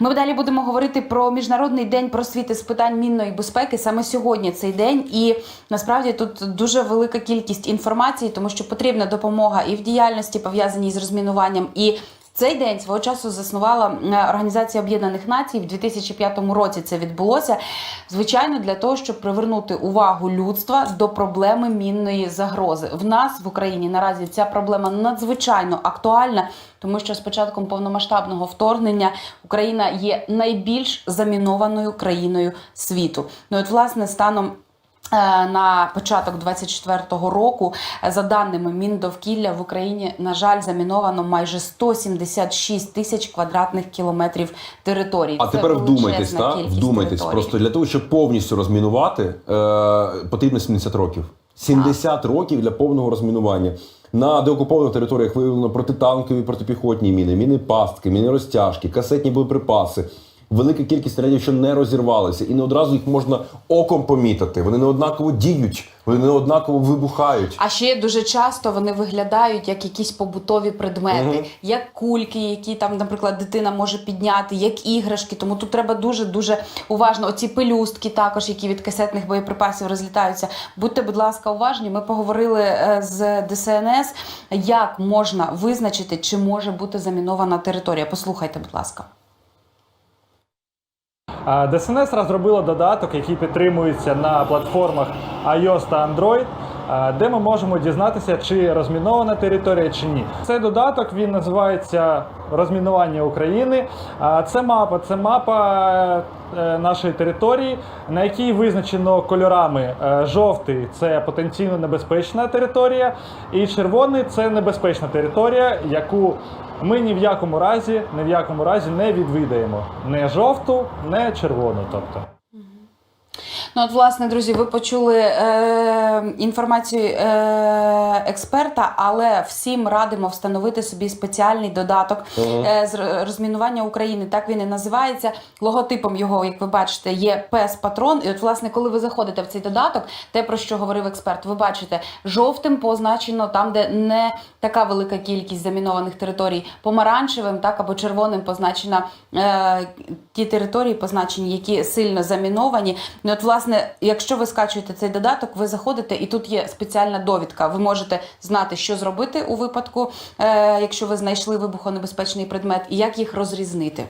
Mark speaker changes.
Speaker 1: Ми далі будемо говорити про міжнародний день просвіти з питань мінної безпеки. Саме сьогодні цей день, і насправді тут дуже велика кількість інформації, тому що потрібна допомога і в діяльності пов'язаній з розмінуванням. І цей день свого часу заснувала Організація Об'єднаних Націй в 2005 році. Це відбулося звичайно для того, щоб привернути увагу людства до проблеми мінної загрози. В нас в Україні наразі ця проблема надзвичайно актуальна, тому що з початком повномасштабного вторгнення Україна є найбільш замінованою країною світу. Ну от власне станом. Е, На початок 24-го року, е, за даними Міндовкілля, в Україні, на жаль, заміновано майже 176 тисяч квадратних кілометрів території.
Speaker 2: А
Speaker 1: Це
Speaker 2: тепер вдумайтесь, та вдумайтесь.
Speaker 1: територій.
Speaker 2: Просто для того, щоб повністю розмінувати, е, потрібно 70 років. 70 років для повного розмінування. На деокупованих територіях виявлено протитанкові протипіхотні міни, міни пастки, міни розтяжки, касетні боєприпаси. Велика кількість снарядів, що не розірвалися, і не одразу їх можна оком помітити. Вони не однаково діють, вони не однаково вибухають.
Speaker 1: А ще дуже часто вони виглядають як якісь побутові предмети,
Speaker 2: Мгм.
Speaker 1: як кульки, які там, наприклад, дитина може підняти, як іграшки. Тому тут треба дуже дуже уважно. Оці пелюстки, також які від касетних боєприпасів розлітаються. Будьте, будь ласка, уважні. Ми поговорили е, з ДСНС, як можна визначити, чи може бути замінована територія. Послухайте, будь ласка.
Speaker 3: ДСНС розробила додаток, який підтримується на платформах iOS та Android, де ми можемо дізнатися, чи розмінована територія чи ні. Цей додаток він називається Розмінування України. Це мапа, це мапа е, нашої території, на якій визначено кольорами Е, жовтий це потенційно небезпечна територія, і червоний це небезпечна територія, яку ми ні в якому разі, ні в якому разі не відвідаємо. Не жовту, не червону. Тобто.
Speaker 1: Ну, от, власне, друзі, ви почули е, інформацію е, експерта, але всім радимо встановити собі спеціальний додаток е, з розмінування України. Так він і називається. Логотипом його, як ви бачите, є пес патрон. І от, власне, коли ви заходите в цей додаток, те про що говорив експерт, ви бачите жовтим позначено там, де не така велика кількість замінованих територій, помаранчевим, так або червоним позначена е, ті території, позначені, які сильно заміновані. Ну, от, власне, якщо ви скачуєте цей додаток, ви заходите, і тут є спеціальна довідка. Ви можете знати, що зробити у випадку, е, якщо ви знайшли вибухонебезпечний предмет, і як їх розрізнити.